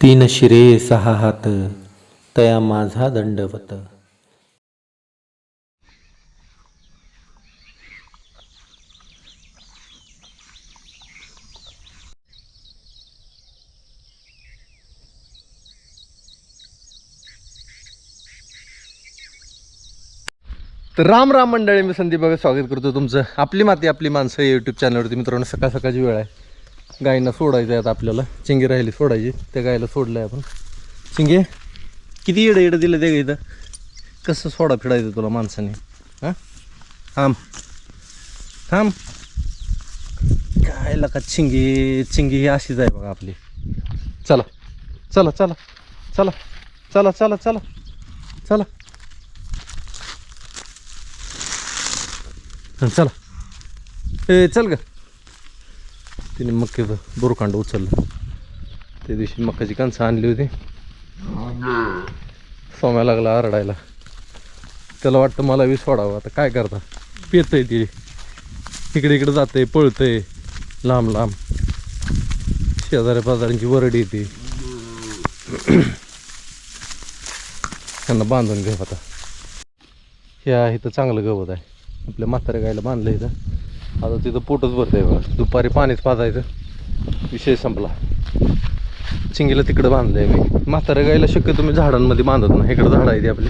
तीन शिरे सहा हात तया माझा दंडवत. तर राम राम मंडळी मी संदीप बघा स्वागत करतो तुमचं आपली माती आपली माणसं यूट्यूब चॅनलवरती मित्रांनो सकाळ सकाळची वेळ आहे. गायींना सोडायचं आहे आता आपल्याला. चिंगी राहिली सोडायची. त्या गायीला सोडलं आहे आपण. चिंगे किती येडं येडं दिलं ते इथं कसं सोडा फिडायचं तुला माणसाने? हां? थांब. थांब. काय लका चिंगी? चिंगी ही अशीच आहे बघा आपली. चला. चला चला. चला. चला चला चला. चला. चला. ए चल ग. तिने मक्केचं बोरखांड उचललं त्या दिवशी मक्काची कणसं आणली होती सोम्या लागला आरडायला त्याला वाटतं मला बी सोडावं आता काय करता पेतय ती इकडे इकडे जाते पळतंय लांब लांब शेजाऱ्या पाजाऱ्यांची वरडी येते त्यांना बांधून घेऊ आता हे आहे तर चांगलं गवत आहे आपल्या म्हाताऱ्या गायला बांधलं इथं आता तिथं पोटच भरतंय बघा. दुपारी पाणीच पाजायचं. विषय संपला. चिंगीला तिकडं बांधलंय मी. म्हाताऱ्या गायला शक्यतो मी झाडांमध्ये बांधत नाही. इकडं झाड आहे ती आपली.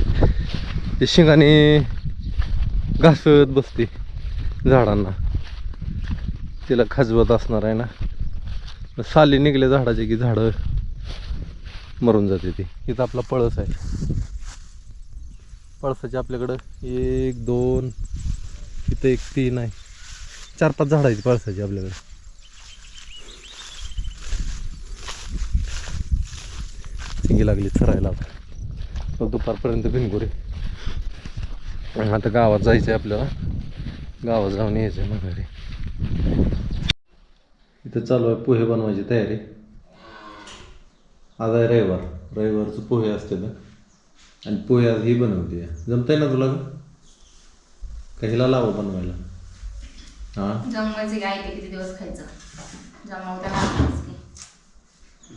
ते शिंगाने घासत बसते झाडांना. तिला खाजवत असणार आहे ना. साली निघले झाडाचे की झाडं मरून जाते ती. इथं आपला पळस आहे. पळसाचे आपल्याकडं एक दोन इथं एक तीन आहे. चार पाच झाडं आहेत पळसाची आपल्याकडे. चिंगी लागली चरायला तर मग दुपारपर्यंत भिनगुरे आता गावात जायचं आहे आपल्याला. गावात जाऊन यायचं आहे मग घरी इथं चालू आहे पोहे बनवायची तयारी. आज आहे रविवार. रविवारचं पोहे असते ना. आणि पोहे आज ही बनवते. जमतंय ना तुला? कहीला लावं बनवायला? जमवायचे किती दिवस खायचं? जमवता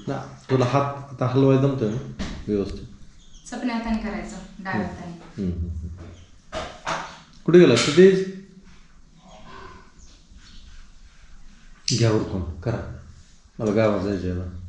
ना तुला हात आता हलवाय जमतोय ना व्यवस्थित? हाताने करायचं डाव्या हाताने. हम्म, हम्म, हम्म. कुठे गेला सतीश? घ्या उरकून करा. मला गावात जायचं आहे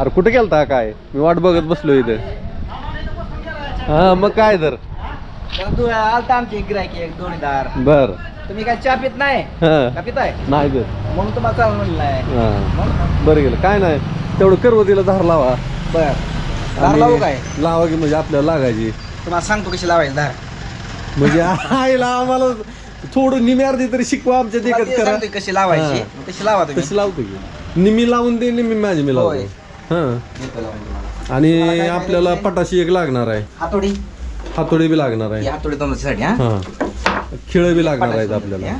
अरे कुठे गेलता काय? मी वाट बघत बसलो इथं. हा मग काय तर? तू आलता आमची गिरायकी एक जोडीदार बर. तुम्ही काय चहा पित नाही? हा. का पिताय नाही तर. म्हणून तुम्हाला चालू हा. बरं गेलं. काय नाही. तेवढं करवतीला धार लावा. बर. धार लावू काय? लावा की म्हणजे आपल्याला लागायची. तुम्हाला सांगतो कशी लावायची धार म्हणजे आईला आम्हाला थोडं निम्यार्धी तरी शिकवा आमच्या देखत करा. कशी लावायची. तशी लावा तशी लावतो की. निमी लावून दे निमी माझी मी. लावतो. हा. आणि तुम्हाला काय आपल्याला? पटाशी एक लागणार आहे. हातोडी. हातोडी बी लागणार ही आहे हातोडी हा? हा. खिळ बी लागणार आहेत आपल्याला?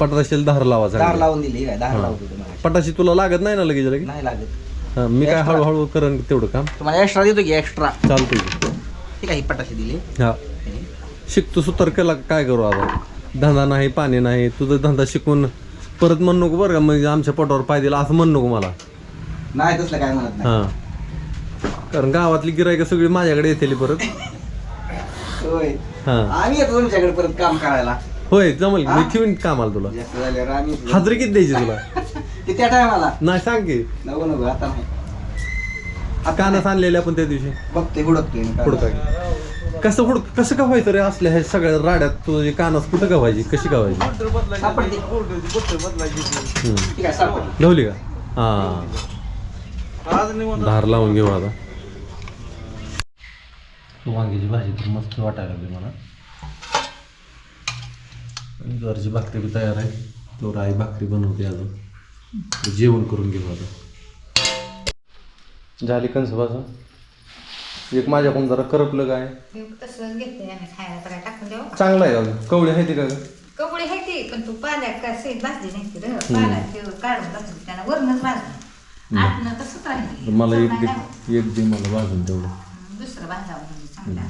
पटाशीला धार लावा चांगली. लावून दिली काय धार. लावतो तुम्हाला पटाशी तुला लागत नाही ना लगेच लगेच? नाही लागत. हा, मी काय Extra. हळूहळू करण तेवढं काम. तुम्हाला एक्स्ट्रा देतो की एक्स्ट्रा चालतंय की. ठीक आहे ही पटाशी दिली. हा. शिकतो सुतर केला काय करू आता? धंदा नाही पाणी नाही तुझा धंदा शिकून परत म्हण नको बरं का म्हणजे आमच्या पोटावर पाय दिला असं म्हण नको मला. नाही तसलं काय म्हणत नाही. हा. कारण गावातली गिरायक सगळी माझ्याकडे येतील परत. होय. हा. आम्ही येतो तुमच्याकडे परत काम करायला. होय जमल? मी ठेवीन कामाला तुला. जास्त झाल्यावर आम्ही येतो. हाजरी किती द्यायची तुला? ते त्या टायमाला? नाही सांग की. नको नको आता नाही. कानास आणलेले आपण त्या दिवशी. बघते हुडकतोय मी पुढं काय. कसं हुड कसं का व्हायचं रे असल्या ह्या सगळ्या राड्यात? तुझे कानास कुठं का व्हायची कशी का व्हायची सापडते. हम्म. ठीक आहे सापडते. ठेवली का? हा. धार लावून घेऊ आता. वांग्याची भाजी तर मस्त वाटायला लागली मला. आणि ज्वारीची भाकरी बी तयार आहे. तो राई भाकरी बनवते अजून. जेवण करून घेऊ आता. झाली कंस भाजा एक माझ्याकडून जरा करपलं काय? तसंच घेते आम्ही खायला तर टाकून देऊ. चांगलं आहे अजून? कवळी आहे ती का ग? कवळी आहे ती पण तू पाण्यात का सई भाजली नाही काढून त्याला वरणच आतनं तसंच राहिली. मला एक दे एक दे मला भाजून तेवढं. दुसरं भाजावं म्हणजे चांगला.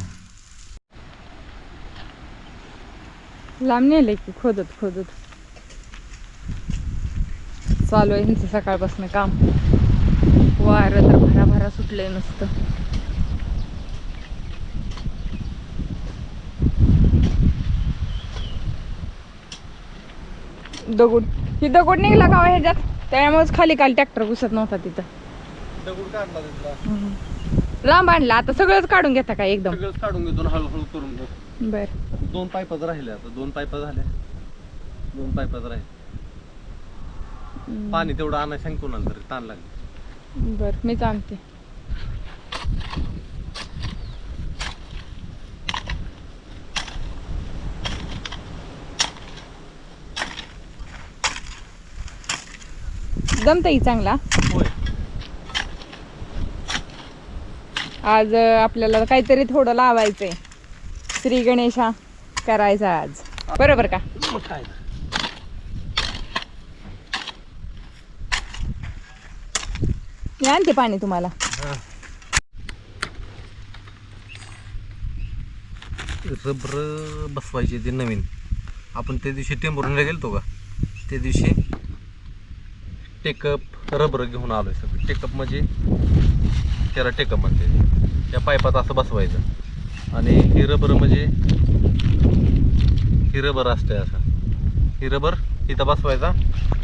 लांब नेलंय की खोदत खोदत. चालू आहे ह्यांचं सकाळपासून काम. वारं तर भरा भरा सुटलंय नुसतं. दगड ही दगड निघला का हो ह्याच्यात? त्यामुळेच खाली खाली ट्रॅक्टर घुसत नव्हता तिथं. दगड काढला तिथला. लांब आणला. आता सगळंच काढून घेता का एकदम? सगळंच काढून घेतो आणि हळूहळू करून घेऊ बर. दोन पाईपाच राहिले आता दोन पाईपा झाल्या. दोन पाईपाच राहिले. पाणी तेवढं आणा सांगतो नंतर ताण लागले. बर मीच आणते जमतंय चांगला. आज आपल्याला काहीतरी थोडं लावायचंय. श्री गणेशा करायचा आज. बरोबर का? मी आणते पाणी तुम्हाला. रबर बसवायचे ते नवीन. आपण त्या दिवशी टेंभुर्णीला गेलतो का? त्या दिवशी टेकअप रबर घेऊन आलोय सगळं. टेकअप म्हणजे त्याला टेकअप म्हणते. त्या पाईपात असं बसवायचं. आणि ही रबर म्हणजे ही रबर असते असं. ही रबर इथं बसवायचा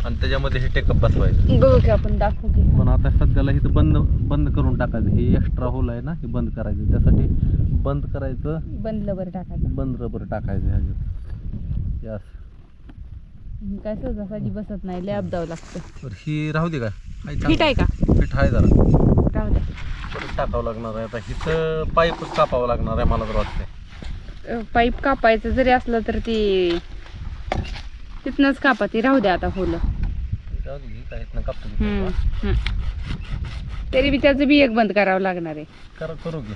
आणि त्याच्यामध्ये हे टेकअप बसवायचं. बघू की आपण दाखवू की. पण आता सध्याला इथं बंद बंद करून टाकायचं. हे एक्स्ट्रा होल आहे ना हे बंद करायचं. त्यासाठी बंद करायचं. बंद लबर टाकायचं. बंद रबर टाकायचं ह्याच्यात. यास काय सहजासाठी बसत नाही लय अपदावं लागतं. तर ही राहू दे का? फिट आहे का? फिट आहे जरा. राहू दे. परत टाकावं लागणार आहे आता. इथं पाईपच कापावं लागणार आहे मला तर वाटतंय. अं, पाईप कापायचं जरी असलं तर ती तिथनंच कापा ती राहू द्या आता होलं राहू दे काय इथनं कापतो की हम्म, तेव्हा. हम्म. तरी बी त्याचं बी एक बंद करावं लागणार आहे. करा करू की.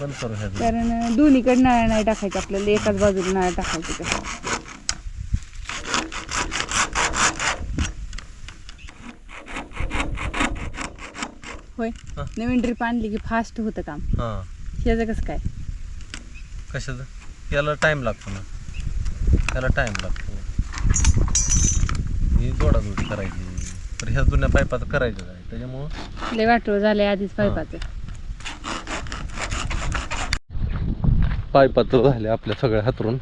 बंद करू ह्याचं. कारण दोन्हीकडे नळ्या नाही टाकायचं आपल्याला एकाच बाजूला नळ्या टाकायचं ते. होय. हा. नवीन ड्रीप आणली की फास्ट होतं काम. हां. कसं काय? कशाचं? याला टाईम लागतो ना. त्याला टाईम लागतो. ही जोडाजोडी करायची. तर ह्या जुन्या पाईपाचं करायचं काय? त्याच्यामुळं लय वाटोळ झालंय आधीच पाईपाचं. पाईपाचं झाले आपल्या सगळ्या हातरून.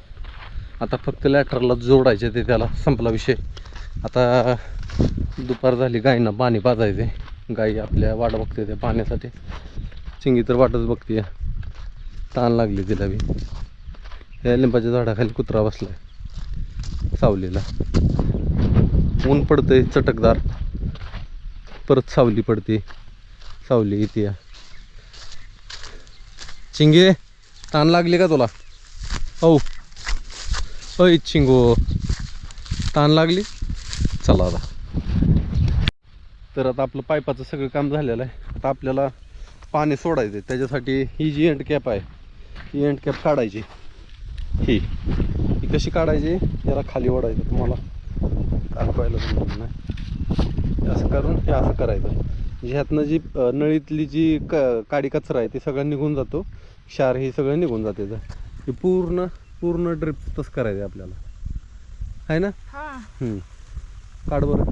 आता फक्त लॅटरला जोडायचे ते त्याला संपला विषय. आता दुपार झाली गायींना पाणी पाजायचे गाई आपल्या वाट बघते त्या पाण्यासाठी. चिंगी तर वाटच बघते. ताण लागली तिला बी. या लिंबाच्या झाडाखाली कुत्रा बसलाय. सावलीला. ऊन पडतंय चटकदार. परत सावली पडते. सावली येते चिंगे ताण लागली का तुला? औ. अय चिंगो. ताण लागली? चला आता. तर आता आपलं पाईपाचं सगळं काम झालेलं आहे. आता आपल्याला पाणी सोडायचं आहे. त्याच्यासाठी ही जी एंड कॅप आहे ही एंड कॅप काढायची. ही. ही कशी काढायची? याला खाली ओढायचं तुम्हाला. दाखवायला नाही. असं करून हे असं करायचं. म्हणजे ह्यातनं जी नळीतली जी क काडी कचरा आहे ते सगळं निघून जातो. क्षार हे सगळं निघून जाते हे पूर्ण पूर्ण ड्रिप तसं करायचं आहे आपल्याला. आहे ना. काढ बरं.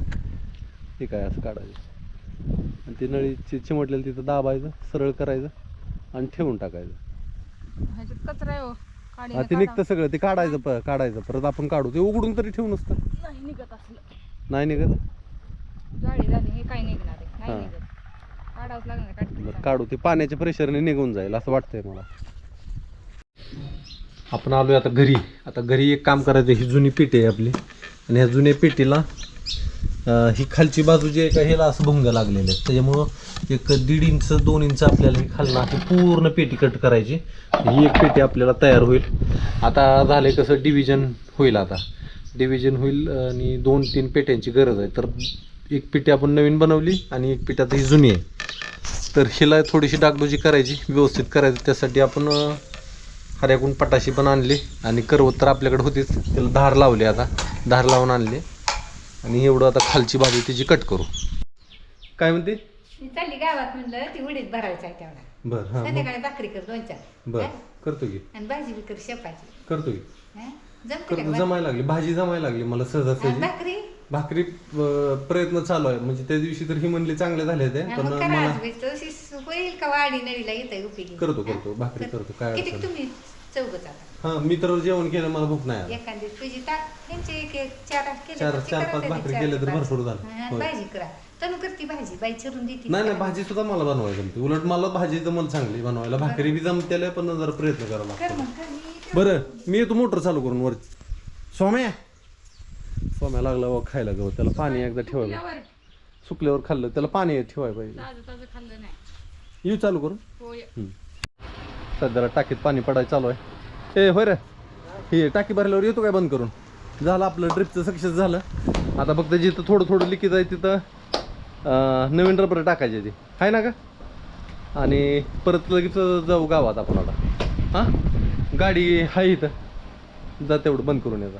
ठीक आहे असं काढायचं. आणि ती नळी चि चिमटलेलं तिथं दाबायचं सरळ करायचं आणि ठेवून टाकायचं. ह्याच्यात कचरा आहे हो. हा ते. निघतं सगळं. ते काढायचं प काढायचं. परत आपण काढू. ते उघडून तरी ठेवू नसतं. नाही निघत असलं. नाही निघत? झाली हे काय निघणार आहे. हा. नाही निघत. काढावंच लागणार बरं काढते काढू. ते पाण्याच्या प्रेशरने निघून जाईल असं वाटतंय मला. आपण आलोय आता घरी. आता घरी एक काम करायचं. ही जुनी पेटी आहे आपली. आणि ह्या जुन्या पेटीला ही खालची बाजू जी आहे का ह्याला असं भुंग लागलेले आहेत त्याच्यामुळं एक दीड इंच दोन इंच आपल्याला ही खालना ही पूर्ण पेटी कट करायची. ही एक पेटी आपल्याला तयार होईल. आता झालं कसं डिव्हिजन होईल आता. डिव्हिजन होईल आणि दोन तीन पेट्यांची गरज आहे. तर एक पेटी आपण नवीन बनवली आणि एक पेटी आता ही जुनी आहे. तर हिला थोडीशी डागडुजी करायची व्यवस्थित करायची. त्यासाठी आपण हऱ्याकून पटाशी पण आणली आणि करवत तर आपल्याकडे होतीच. त्याला धार लावली आता. धार लावून आणली. आणि एवढं आता खालची बाजू तिची कट करू. काय म्हणते? मी चालली गावात म्हणलं ती उडीत भरायचा आहे तेवढा. बरं हां संध्याकाळी भाकरी कर दोन चार. बरं? करतो की. आणि भाजी बी कर शेपाची. करतो की? जमते का करतो भाजी? जमायला लागली. भाजी जमायला लागली मला आणि सहजासहजी भाकरी? भाकरी अं, प्रयत्न चालू आहे. म्हणजे त्या दिवशी तर ही म्हणली चांगले झाले ते हा, पण मग करा मला आज बी. तशीच होईल का वाडी नळीला येत उपयोगी? करतो करतो. भाकरी करतो. काय किती अडचण नाही. तुम्ही चौघच आता हा मी तर जेवण केलं मला भूक नाही आज. एखादी तुझी ताक त्यांचे एक एक चार केले चार- तर ते चार करा पाच भाकरी केल्या तर. भरपूर झालं. हा, होय. भाजी करा. तनु करती भाजी बाई चिरून देते. नाही नाही भाजी सुद्धा मला बनवायला जमते उलट मला भाजी जमल चांगली बनवायला. भाकरी बी जमतेला पण जरा प्रयत्न करावा कर लागतो मग कर मी बरं मी येतो मोटर चालू करून वर सोम्या? सोम्या लागला बा खायला गवत त्याला पाणी एकदा ठेवायला. सुकल्यावर. खाल्लं त्याला पाणी ठेवायला पाहिजे. ताजं ताजं खाल्लं नाही. येऊ चालू करून. होय. सध्याला टाकीत पाणी पडायचं चालू आहे. ए होय रे. ही टाकी भरल्यावर येतो काय बंद करून? झालं आपलं ट्रिपचं सक्सेस झालं. आता फक्त जिथं थोडं थोडं लिकेज आहे तिथं नवीन रबर टाकायचे ते. आहे ना का आणि परत लगेच जाऊ गावात आपण आता. हां? गाडी आहे इथं. जा तेवढं बंद करून याचा